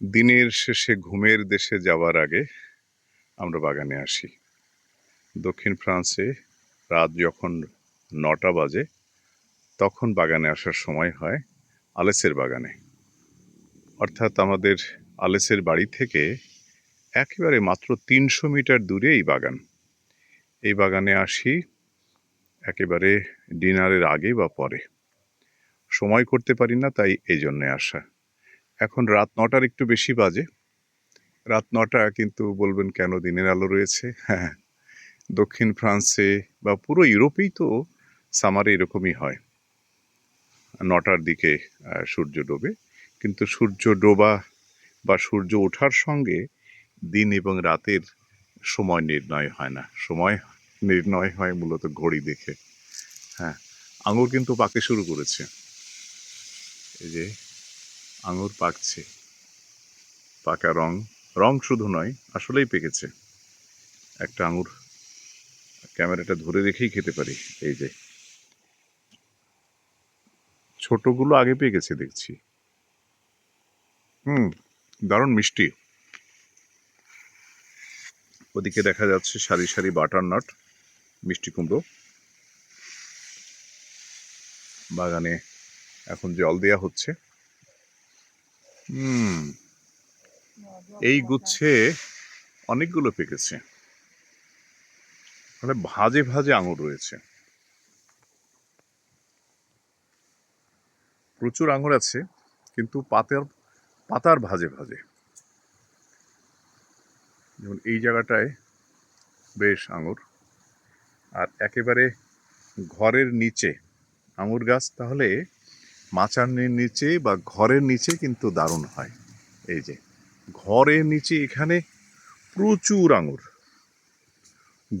দিনের শেষে ঘুমের দেশে যাওয়ার আগে আমরা বাগানে আসি। দক্ষিণ ফ্রান্সে রাত যখন নটা বাজে, তখন বাগানে আসার সময় হয় আলেসের বাগানে। অর্থাৎ আমাদের আলেসের বাড়ি থেকে একেবারে মাত্র তিনশো মিটার দূরে এই বাগান। এই বাগানে আসি একেবারে ডিনারের আগে বা পরে। সময় করতে পারি না, তাই এই জন্যে আসা। এখন রাত নটার একটু বেশি বাজে। রাত নটা কিন্তু বলবেন কেন দিনের আলো রয়েছে? হ্যাঁ দক্ষিণ ফ্রান্সে বা পুরো ইউরোপেই তো সামারে এরকমই হয়। নটার দিকে সূর্য ডোবে। কিন্তু সূর্য ডোবা বা সূর্য ওঠার সঙ্গে দিন এবং রাতের সময় নির্ণয় হয় না। সময় নির্ণয় হয় মূলত ঘড়ি দেখে। হ্যাঁ আঙুর কিন্তু পাকে শুরু করেছে। এই যে আঙুর পাকছে। পাকা রং। রং শুধু নয়, আসলেই পেকেছে। একটা আঙুর ক্যামেরাটা ধরে রেখেই খেতে পারি, এই যে। ছোটগুলো আগে পেকেছে দেখছি। হুম, দারুণ মিষ্টি। ওদিকে দেখা যাচ্ছে সারি সারি বাটার নাট, মিষ্টি কুমড়ো। বাগানে এখন জল দেয়া হচ্ছে। হুম, এই গুচ্ছে অনেকগুলো পেকেছে। মানে ভাজে ভাজে আঙুর রয়েছে। প্রচুর আঙুর আছে, কিন্তু পাতার পাতার ভাজে ভাজে। যেমন এই জায়গাটায় বেশ আঙুর। আর একেবারে ঘরের নিচে আঙুর গাছ, তাহলে মাচানের নিচে বা ঘরের নিচে কিন্তু দারুণ হয়। এই যে, ঘরের নিচে এখানে প্রচুর আঙুর,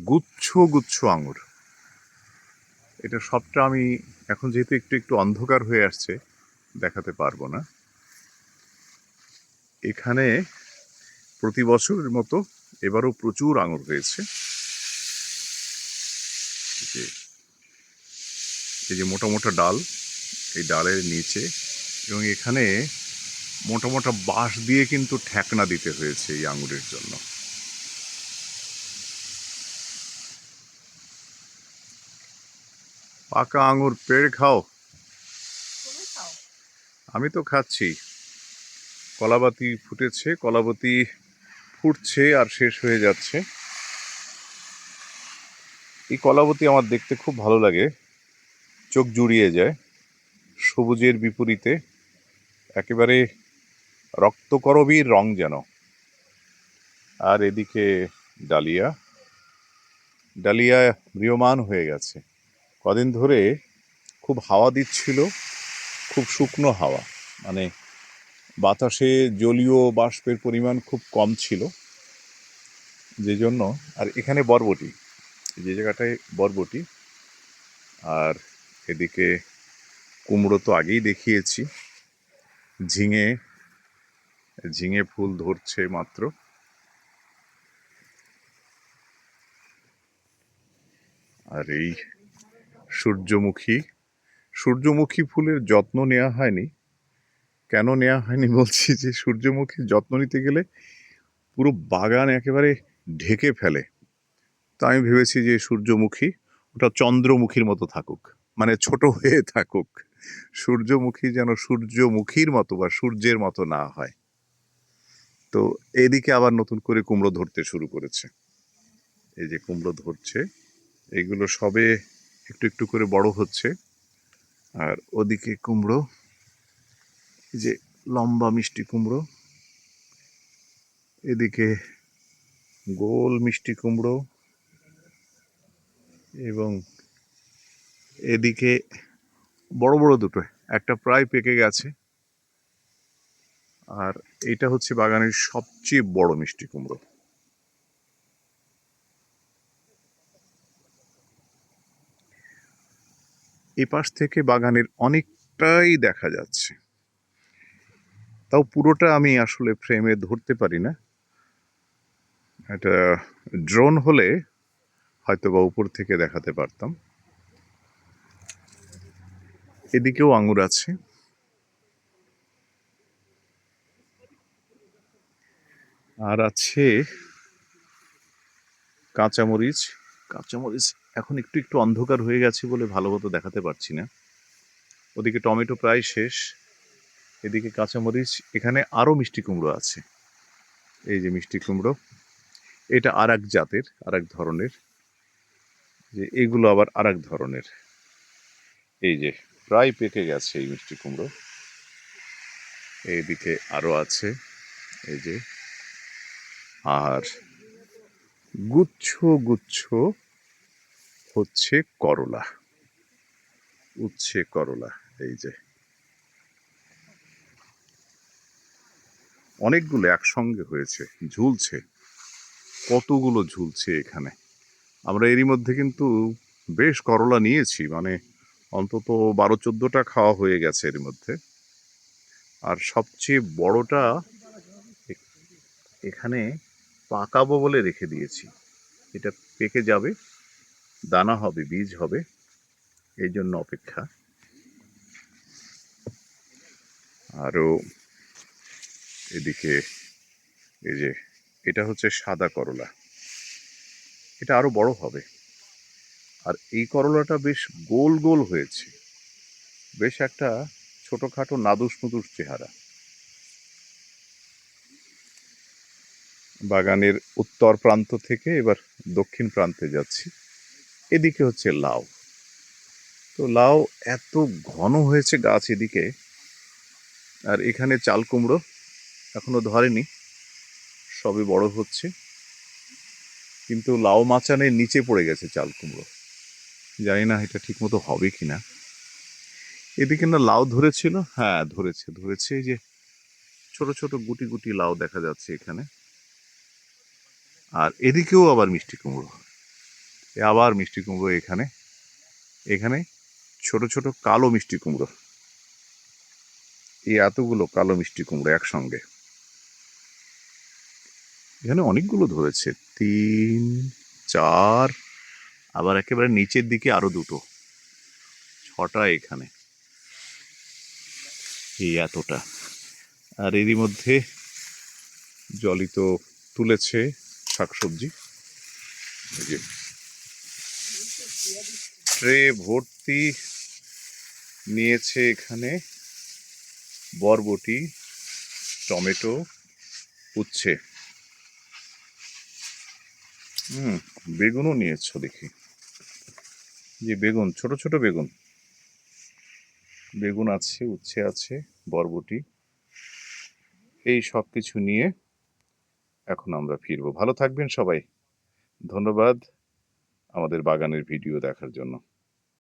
গুচ্ছ গুচ্ছ আঙুর। এটা সবটা আমি এখন যেহেতু একটু একটু অন্ধকার হয়ে আসছে, দেখাতে পারব না। এখানে প্রতি বছরের মতো এবারও প্রচুর আঙুর হয়েছে। এই যে মোটা মোটা ডাল। এই ডালের নিচে এবং এখানে মোটা মোটা বাঁশ দিয়ে কিন্তু ঠেকনা দিতে হয়েছে এই আঙুরের জন্য। পাকা আঙুর পেড় খাও। আমি তো খাচ্ছি। কলাবাতি ফুটেছে কলাবতী ফুটছে আর শেষ হয়ে যাচ্ছে। এই কলাবতী আমার দেখতে খুব ভালো লাগে। চোখ জুড়িয়ে যায়। সবুজের বিপরীতে, একেবারে রক্তকরবীর রং যেন। আর এদিকে ডালিয়া। ডালিয়া ম্রিয়মান হয়ে গেছে। কদিন ধরে খুব হাওয়া দিচ্ছিল, খুব শুকনো হাওয়া। মানে বাতাসে জলীয় বাষ্পের পরিমাণ খুব কম ছিল। যে জন্য আর এখানে বরবটি, যে জায়গাটায় বরবটি। আর এদিকে কুমড়ো তো আগেই দেখিয়েছি। ঝিঙে ঝিঙে ফুল ধরছে মাত্র। আর এই সূর্যমুখী সূর্যমুখী ফুলের যত্ন নেওয়া হয়নি। কেন নেওয়া হয়নি বলছি যে, সূর্যমুখীর যত্ন নিতে গেলে পুরো বাগান একেবারে ঢেকে ফেলে। তো আমি ভেবেছি যে সূর্যমুখী ওটা চন্দ্রমুখীর মতো থাকুক মানে ছোট হয়ে থাকুক। সূর্যমুখী যেন সূর্যমুখীর মতো বা সূর্যের মতো না হয়। তো এদিকে আবার নতুন করে কুমড়ো ধরতে শুরু করেছে। এই যে কুমড়ো ধরছে, এগুলো সবে একটু একটু করে বড় হচ্ছে। আর ওদিকে কুমড়ো যে লম্বা মিষ্টি কুমড়ো, এদিকে গোল মিষ্টি কুমড়ো এবং এদিকে বড় বড় দুটো, একটা প্রায় পেকে গেছে। আর এটা হচ্ছে বাগানের সবচেয়ে বড় মিষ্টি কুমড়ো। এপাশ থেকে বাগানের অনেকটাই দেখা যাচ্ছে। তাও পুরোটা আমি আসলে ফ্রেমে ধরতে পারি না। এটা ড্রোন হলে হয়তো বা উপর থেকে দেখাতে পারতাম। এদিকেও আঙুর আছে। আর আছে কাঁচামরিচ। কাঁচামরিচ এখন একটু একটু অন্ধকার হয়ে গেছে বলে ভালো মতো দেখাতে পারছি না। ওদিকে টমেটো প্রায় শেষ। এদিকে কাঁচামরিচ, এখানে আরও মিষ্টি কুমড়ো আছে। এই যে মিষ্টি কুমড়ো, এটা আর এক জাতের আর এক ধরনের। যে এগুলো আবার আর এক ধরনের। এই যে প্রায় পেকে গেছে এই মিষ্টি কুমড়ো। এইদিকে আরও আছে, এই যে। আর গুচ্ছ গুচ্ছ হচ্ছে করলা, উচ্ছে করলা, এই যে। অনেকগুলো একসঙ্গে হয়েছে, ঝুলছে, কতগুলো ঝুলছে এখানে। আমরা এরই মধ্যে কিন্তু বেশ করলা নিয়েছি মানে অন্তত বারো চোদ্দোটা খাওয়া হয়ে গেছে এর মধ্যে। আর সবচেয়ে বড়টা এখানে পাকাবো বলে রেখে দিয়েছি। এটা পেকে যাবে, দানা হবে, বীজ হবে, এই জন্য অপেক্ষা। আরও এদিকে এই যে, এটা হচ্ছে সাদা করলা। এটা আরও বড় হবে। আর এই করলাটা বেশ গোল গোল হয়েছে। বেশ একটা ছোটখাটো নাদুস নুদুস চেহারা। বাগানের উত্তর প্রান্ত থেকে এবার দক্ষিণ প্রান্তে যাচ্ছি। এদিকে হচ্ছে লাউ। তো লাউ এত ঘন হয়েছে গাছ এদিকে, আর এখানে চাল কুমড়ো এখনও ধরেনি সবে বড় হচ্ছে। কিন্তু লাউ মাচানের নিচে পড়ে গেছে চাল কুমড়ো। জানি না এটা ঠিক মতো হবে কিনা। এদিকে না লাউ ধরেছিল। হ্যাঁ ধরেছে ধরেছে। এই যে ছোট ছোট গুটি গুটি লাউ দেখা যাচ্ছে এখানে। আর এদিকেও আবার মিষ্টি কুমড়ো। আবার মিষ্টি কুমড়ো এখানে। এখানে ছোট ছোট কালো মিষ্টি কুমড়ো। এই এতগুলো কালো মিষ্টি কুমড়ো একসঙ্গে। এখানে অনেকগুলো ধরেছে। তিন, চার আবার একেবারে নিচের দিকে আরও দুটো। ছটা এখানে। এই এতটা। আর এরই মধ্যে জলি তো তুলেছে শাকসবজি। ট্রে ভর্তি নিয়েছে এখানে বরবটি, টমেটো, উচ্ছে। হুম, বেগুনও নিয়েছো দেখি। যে বেগুন, ছোট ছোট বেগুন। বেগুন আছে, উচ্ছে আছে, বরবটি। এই সব কিছু নিয়ে এখন আমরা ফিরবো। ভালো থাকবেন সবাই। ধন্যবাদ আমাদের বাগানের ভিডিও দেখার জন্য।